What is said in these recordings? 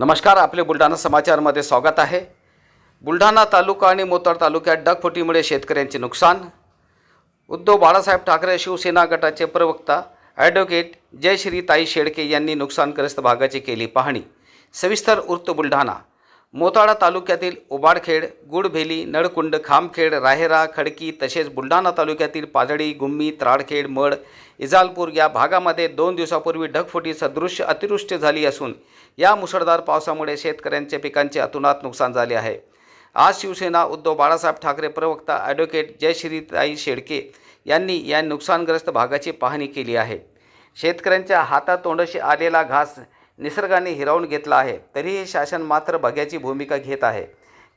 नमस्कार आपले बुलढाणा समाचारमध्ये स्वागत आहे. बुलढाणा तालुका आणि मोतार तालुक्यात डगफुटीमुळे शेतकऱ्यांचे नुकसान. उद्धव बाळासाहेब ठाकरे शिवसेना गटाचे प्रवक्ता ॲडव्होकेट जयश्रीताई शेडके यांनी नुकसानग्रस्त भागाची केली पाहणी. सविस्तर उर्त बुलढाणा. मोताळा तालुक्यातील उबाडखेड गुडभेली नळकुंड खामखेड राहेरा खडकी तसेच बुलढाणा तालुक्यातील पाजडी गुम्मी त्राडखेड मड इजालपूर या भागामध्ये दोन दिवसापूर्वी ढगफुटी सदृश्य अतिवृष्टी झाली असून या मुसळधार पावसामुळे शेतकऱ्यांच्या पिकांचे अतुनात नुकसान झाले आहे. आज शिवसेना उद्धव बाळासाहेब ठाकरे प्रवक्ता ॲडव्होकेट जयश्रीताई शेडके यांनी या नुकसानग्रस्त भागाची पाहणी केली आहे. शेतकऱ्यांच्या हातातोंडाशी आलेला घास निसर्गाने हिरावून घेतला आहे तरीही शासन मात्र बघ्याची भूमिका घेत आहे.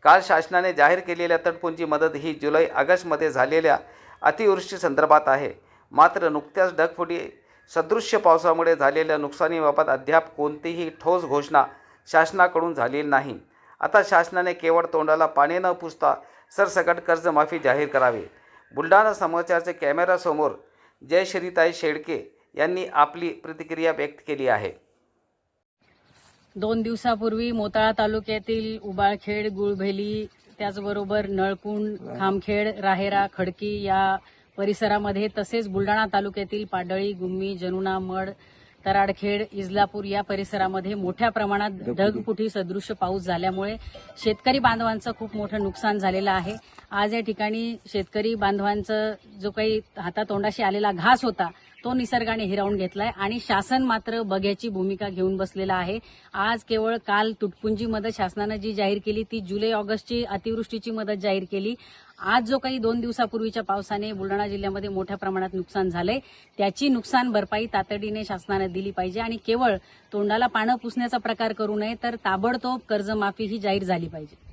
काल शासनाने जाहीर केलेल्या तटपुंजी मदत ही जुलै ऑगस्टमध्ये झालेल्या अतिवृष्टी संदर्भात आहे. मात्र नुकत्याच ढगफुटी सदृश्य पावसामुळे झालेल्या नुकसानीबाबत अद्याप कोणतीही ठोस घोषणा शासनाकडून झालेली नाही. आता शासनाने केवळ तोंडाला पाणी न पुसता सरसकट कर्जमाफी जाहीर करावी. बुलढाणा समाचारच्या कॅमेरासमोर जयश्रीताई शेडके यांनी आपली प्रतिक्रिया व्यक्त केली आहे. दोन दिवसापूर्वी मोताळा तालुक्यातील उबाळखेड गुळभेली त्याचबरोबर नळकुंड खामखेड राहेरा खडकी या परिसरामध्ये तसेच बुलढाणा तालुक्यातील पाडळी गुम्मी जनुना मड तराडखेड इजलापूर या परिसरामध्ये मोठ्या प्रमाणात ढगपुटी सदृश्य पाऊस झाल्यामुळे शेतकरी बांधवांचं खूप मोठं नुकसान झालेलं आहे. आज या ठिकाणी शेतकरी बांधवांचं जो काही हातातोंडाशी आलेला घास होता तो निसर्गाने हिरावून घेतलाय आणि शासन मात्र बघ्याची भूमिका घेऊन बसलेला आहे. आज केवळ काल तुटपुंजी मदत शासनानं जी जाहीर केली ती जुलै ऑगस्टची अतिवृष्टीची मदत जाहीर केली. आज जो काही दोन दिवसापूर्वीच्या पावसाने बुलढाणा जिल्ह्यामध्ये मोठ्या प्रमाणात नुकसान झालंय त्याची नुकसान भरपाई तातडीने शासनाने दिली पाहिजे आणि केवळ तोंडाला पानं पुसण्याचा प्रकार करू नये तर ताबडतोब कर्जमाफी ही जाहीर झाली पाहिजे.